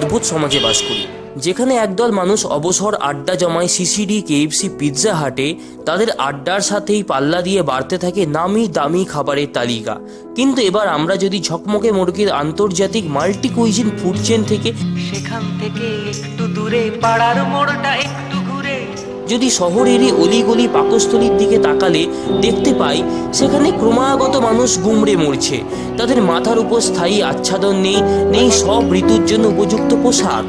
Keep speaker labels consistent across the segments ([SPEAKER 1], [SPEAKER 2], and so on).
[SPEAKER 1] অদ্ভুত সমাজে বাস করি। যেখানে একদল মানুষ অবসর আড্ডা জমায় সিসিডি, কেএফসি, পিৎজা হাটে। তাদের আড্ডার সাথেই পাল্লা দিয়ে বাড়তে থাকে নামি দামি খাবারের তালিকা। কিন্তু এবার আমরা যদি ঝকমকে মুরগির আন্তর্জাতিক মাল্টি কুইজিন ফুড চেন থেকে
[SPEAKER 2] সেখান থেকে একটু দূরে পাড়ার মোড়টা একটু
[SPEAKER 1] যদি শহরেরই অলিগলি পাকস্থলীর দিকে তাকালে দেখতে পাই, সেখানে ক্রমাগত মানুষ গুমড়ে মরছে। তাদের মাথার উপর স্থায়ী আচ্ছাদন নেই নেই সব ঋতুর জন্য উপযুক্ত পোশাক।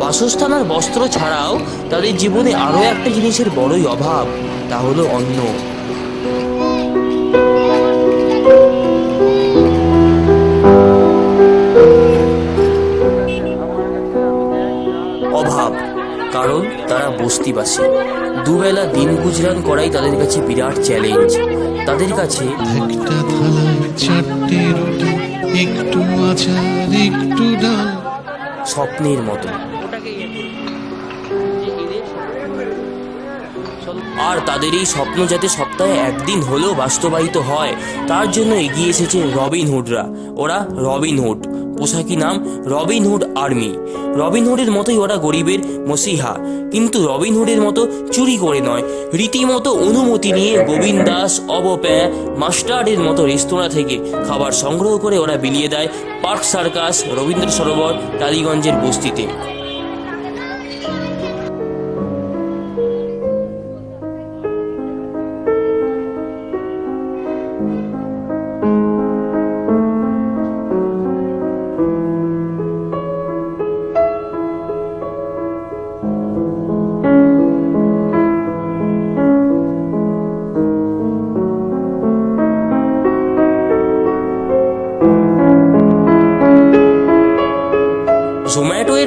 [SPEAKER 1] বাসস্থান আর বস্ত্র ছাড়াও তাদের জীবনে আরও একটা জিনিসের বড়ই অভাব, তা হলো অন্ন। বস্তিবাসী দুবেলা দিন গুজরান করাই তাদের কাছে বিরাট চ্যালেঞ্জ। তাদের কাছে
[SPEAKER 3] একটা থালায় চারটে রুটি একটু আচার একটু ডাল।
[SPEAKER 1] স্বপ্নের মতো। আর তাদের এই স্বপ্ন যাতে সপ্তাহে একদিন হলেও বাস্তবায়িত হয় তার জন্য এগিয়ে এসেছে রবিনহুডরা। ওরা রবিনহুড। পোশাকি নাম রবিনহুড আর্মি। রবিনহুডের মতোই ওরা গরিবের মসিহা। কিন্তু রবিনহুডের মতো চুরি করে নয়। রীতিমতো অনুমতি নিয়ে গোবিন্দ দাস অবপ্যা মাস্টার্ডের মতো রেস্তোরাঁ থেকে খাবার সংগ্রহ করে ওরা বিলিয়ে দেয় পার্ক সার্কাস, রবীন্দ্র সরোবর, টালিগঞ্জের বস্তিতে।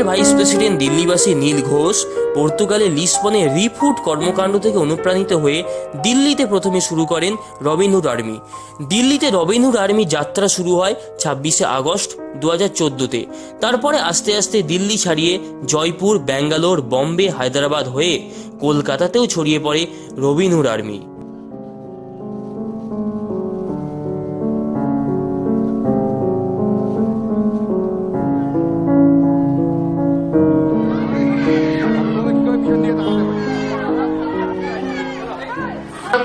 [SPEAKER 1] ভাইস প্রেসিডেন্ট দিল্লিবাসী নীল ঘোষ পর্তুগালে লিসবনে রিফুট কর্মকাণ্ড থেকে অনুপ্রাণিত হয়ে দিল্লিতে প্রথমে শুরু করেন রবিনহুড আর্মি। দিল্লিতে রবিনহুড আর্মি যাত্রা শুরু হয় ছাব্বিশে আগস্ট দু হাজার চোদ্দোতে। তারপরে আস্তে আস্তে দিল্লি ছাড়িয়ে জয়পুর, ব্যাঙ্গালোর, বম্বে, হায়দ্রাবাদ হয়ে কলকাতাতেও ছড়িয়ে পড়ে রবিনহুড আর্মি।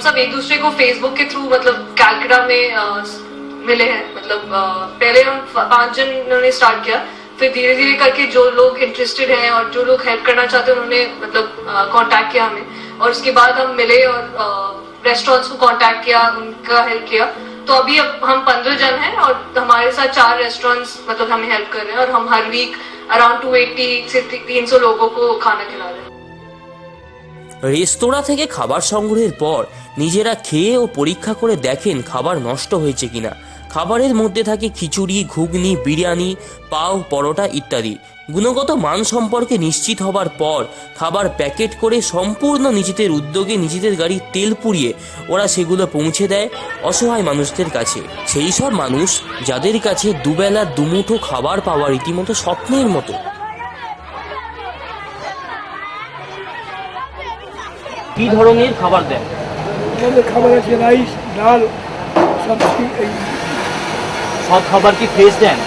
[SPEAKER 4] सब एक दूसरे को फेसबुक के थ्रू मतलब कैलकटा में अ, मिले हैं। मतलब अ, पहले हम पाँच जन उन्होंने स्टार्ट किया। फिर धीरे धीरे करके जो लोग इंटरेस्टेड हैं और जो लोग हेल्प करना चाहते हैं उन्होंने मतलब कांटेक्ट किया हमें। और उसके बाद हम मिले और रेस्टोरेंट्स को कांटेक्ट किया उनका हेल्प किया। तो अभी अब हम पंद्रह जन हैं और हमारे साथ चार रेस्टोरेंट्स मतलब हमें हेल्प कर रहे हैं। और हम हर वीक अराउंड टू से तीन सौ लोगों को खाना खिला रहे हैं।
[SPEAKER 1] রেস্তোরাঁ থেকে খাবার সংগ্রহের পর নিজেরা খেয়ে ও পরীক্ষা করে দেখেন খাবার নষ্ট হয়েছে কিনা। খাবারের মধ্যে থাকে খিচুড়ি, ঘুগনি, বিরিয়ানি, পাও, পরোটা ইত্যাদি। গুণগত মান সম্পর্কে নিশ্চিত হবার পর খাবার প্যাকেট করে সম্পূর্ণ নিজেদের উদ্যোগে নিজেদের গাড়ি তেল পুড়িয়ে ওরা সেগুলো পৌঁছে দেয় অসহায় মানুষদের কাছে। সেই সব মানুষ যাদের কাছে দুবেলা দুমুঠো খাবার পাওয়া রীতিমতো স্বপ্নের মতো। কি ধরনের খাবার দেন?
[SPEAKER 5] আমাদের খাবার আছে রাইস ডাল সবজি এই
[SPEAKER 1] সব খাবার কি ফ্রেশ দেন?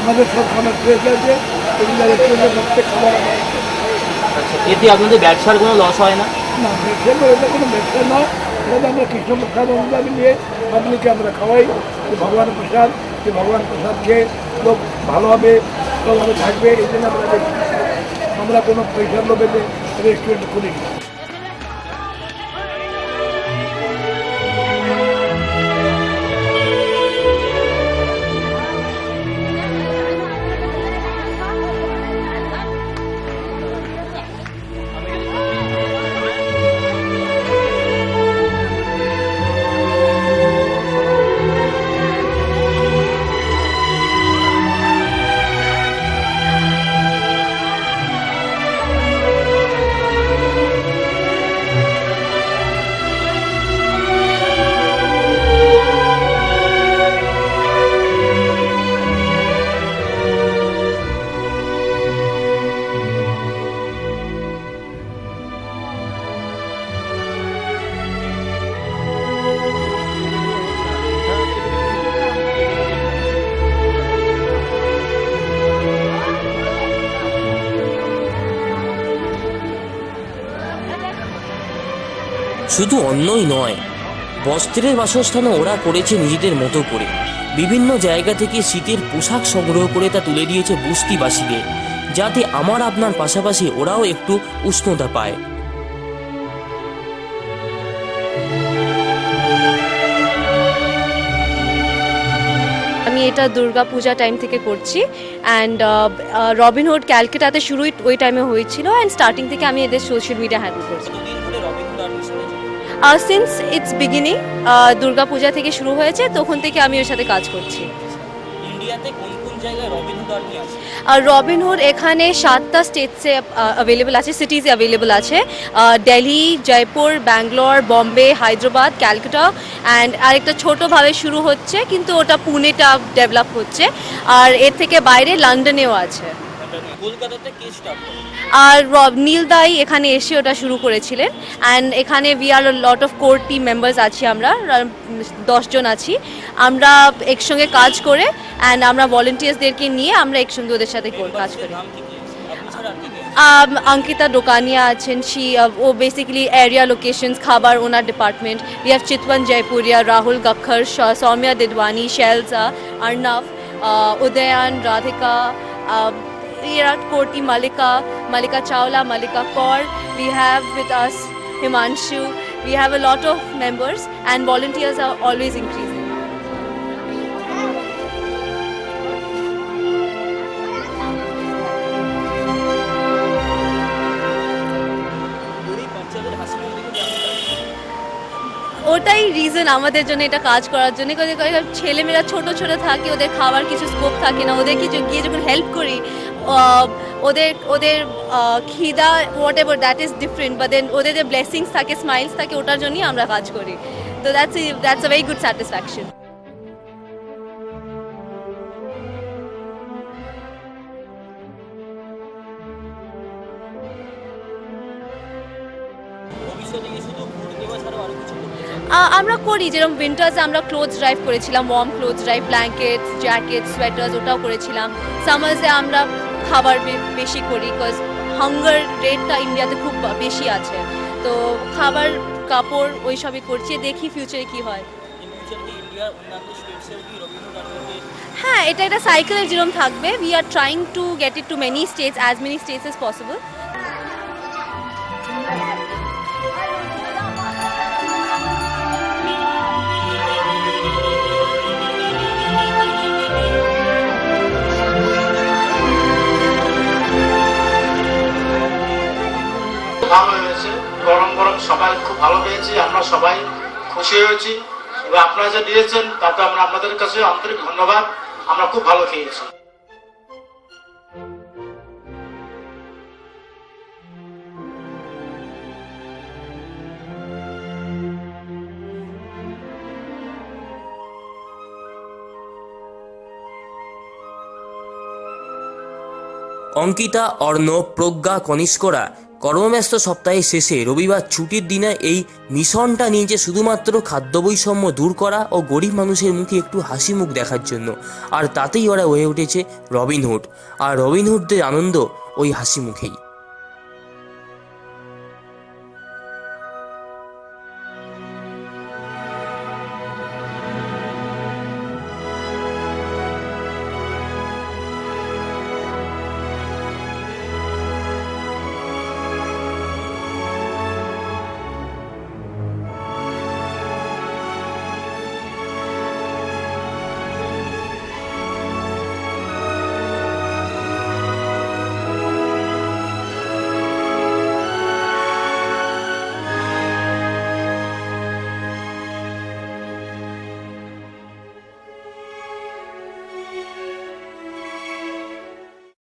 [SPEAKER 5] আমাদের সব খাবার ফ্রেশ আছে প্রত্যেক খাবার
[SPEAKER 1] আচ্ছা এতে আপনাদের ব্যবসার কোনো লস হয় না?
[SPEAKER 5] না ব্যবসা এটা কোনো ব্যবসা এটা আমরা কৃষ্ণ প্রসাদ অনুদান নিয়ে পাবলিককে আমরা খাওয়াই যে ভগবান প্রসাদ যে ভগবান প্রসাদ খেয়ে লোক ভালো হবে থাকবে এই জন্য আমরা আমরা কোনো পয়সার লোভে রেস্টুরেন্ট খুলিনি।
[SPEAKER 1] শুধু অন্যই নয়, বস্ত্রের বাসস্থানও ওরা করেছে নিজেদের মতো করে। বিভিন্ন জায়গা থেকে শীতের পোশাক সংগ্রহ করে তা তুলে দিয়েছে বস্তিবাসীদের যাতে আমার আপনার পাশাপাশি ওরাও একটু উষ্ণতা পায়।
[SPEAKER 6] আমি এটা দুর্গা পূজা টাইম থেকে করছি অ্যান্ড রবিনহুড ক্যালকাটাতে শুরুই ওই টাইমে হয়েছিল অ্যান্ড স্টার্টিং থেকে আমি এদের সোশ্যাল মিডিয়া হ্যান্ডেল করছি। Since its beginning Durga Puja থেকে শুরু হয়েছে তখন থেকে আমি ওর সাথে কাজ করছি।
[SPEAKER 1] ইন্ডিয়াতে কোন কোন জায়গায় রবিনহুড আর্মি আছে?
[SPEAKER 6] আর রবিনহুড এখানে সাতটা স্টেটসে অ্যাভেলেবল আছে সিটিজে অ্যাভেলেবল আছে। দিল্লি জয়পুর ব্যাঙ্গালোর বম্বে হায়দ্রাবাদ ক্যালকাটা অ্যান্ড আরেকটা ছোটোভাবে শুরু হচ্ছে কিন্তু ওটা পুনেটা ডেভেলপ হচ্ছে। আর এর থেকে বাইরে লন্ডনেও আছে।
[SPEAKER 1] কলকাতাতে কে স্টার্ট
[SPEAKER 6] আর রব- নীল দাই এখানে এসে ওটা শুরু করেছিলেন। অ্যান্ড এখানে we are lot of core team members আছি আমরা দশজন আছি। আমরা একসঙ্গে কাজ করে অ্যান্ড আমরা ভলেন্টিয়ার্সদেরকে নিয়ে আমরা একসঙ্গে ওদের সাথে কাজ করি। অঙ্কিতা দোকানিয়া আছেন শি ও বেসিক্যালি এরিয়া লোকেশনস খাবার ওনার department we have Chitwan Jaipuria Rahul Gakshar Saumya Didwani Shelsa Arnab Udayan Radhika Virat Koti Malika, Malika Chawla, Malika Kaur. We have with us Himanshu. We have a lot of members and volunteers are always increasing. ওটাই reason আমাদের জন্য এটা কাজ করার জন্য ছেলেমেয়েরা ছোট ছোট থাকে ওদের খাবার কিছু স্কোপ থাকে না ওদের কিছু গিয়ে যখন হেল্প করি ওদের ওদের খিদা whatever that is different বা দেন ওদের যে ব্লেসিংস থাকে স্মাইলস থাকে, ওটার জন্যই আমরা কাজ করি। তো that's that's a very good satisfaction আমরা করি, যেরকম উইন্টার্সে আমরা ক্লোথ ড্রাইভ করেছিলাম warm cloth drive blankets jacket sweaters ওটাও করেছিলাম। সামার্সে আমরা খাবার বেশি করি বিকজ হাঙ্গার রেটটা ইন্ডিয়াতে খুব বেশি আছে। তো খাবার কাপড় ওই সবই করছি দেখি ফিউচারে কি হয়। হ্যাঁ এটা একটা সাইকেলের যেরকম থাকবে we are trying to get it to many states as many states as possible
[SPEAKER 7] গরম গরম সবাই খুব ভালো পেয়েছি আমরা সবাই খুশি হয়েছি। এবং আপনারা যে দিয়েছেন, তাতে আমরা আপনাদের কাছে আন্তরিক ধন্যবাদ। আমরা খুব ভালো খেয়েছি।
[SPEAKER 1] অঙ্কিতা অর্ণব প্রজ্ঞা কনিষ্করা কর্মব্যস্ত সপ্তাহের শেষে রবিবার ছুটির দিনে এই মিশনটা নিয়েছে শুধুমাত্র খাদ্য বৈষম্য দূর করা ও গরিব মানুষের মুখে একটু হাসি মুখ দেখার জন্য। আর তাতেই ওরা হয়ে উঠেছে রবিনহুড আর রবিনহুডদের আনন্দ ওই হাসি মুখেই।